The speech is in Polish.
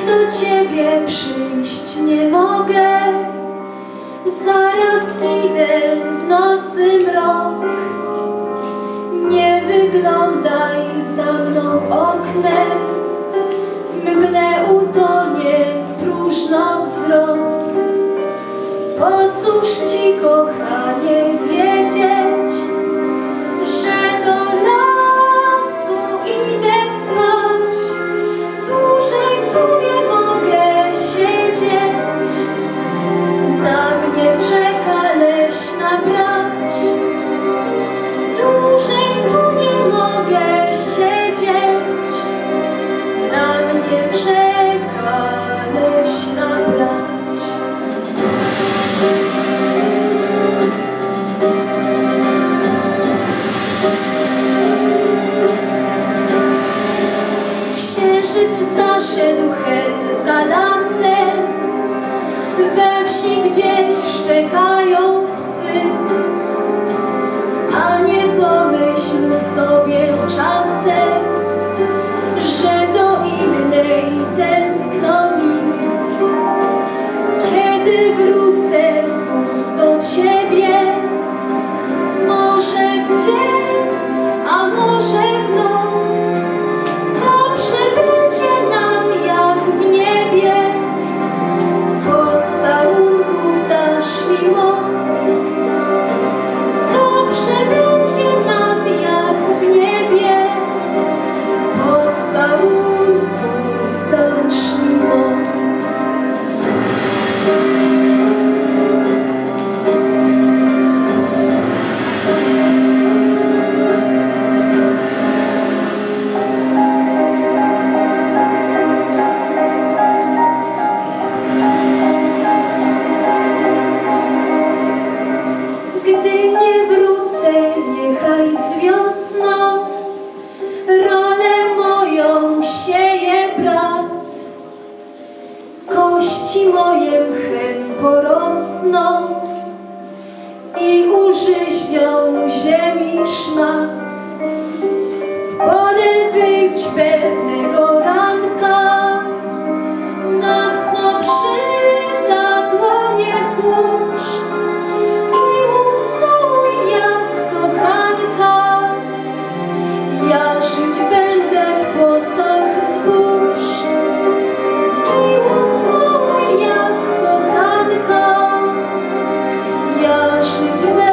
do ciebie przyjść nie mogę. Zaraz idę w nocy mrok. Nie wyglądaj za mną oknem. W mgle utonie próżno wzrok. Po cóż ci, kochanie, wiedzieć, Księżyc zaszedł hen za lasem, we wsi gdzieś szczekają Kości moje mchem porosną i użyźnią ziemi szmat. 是只为。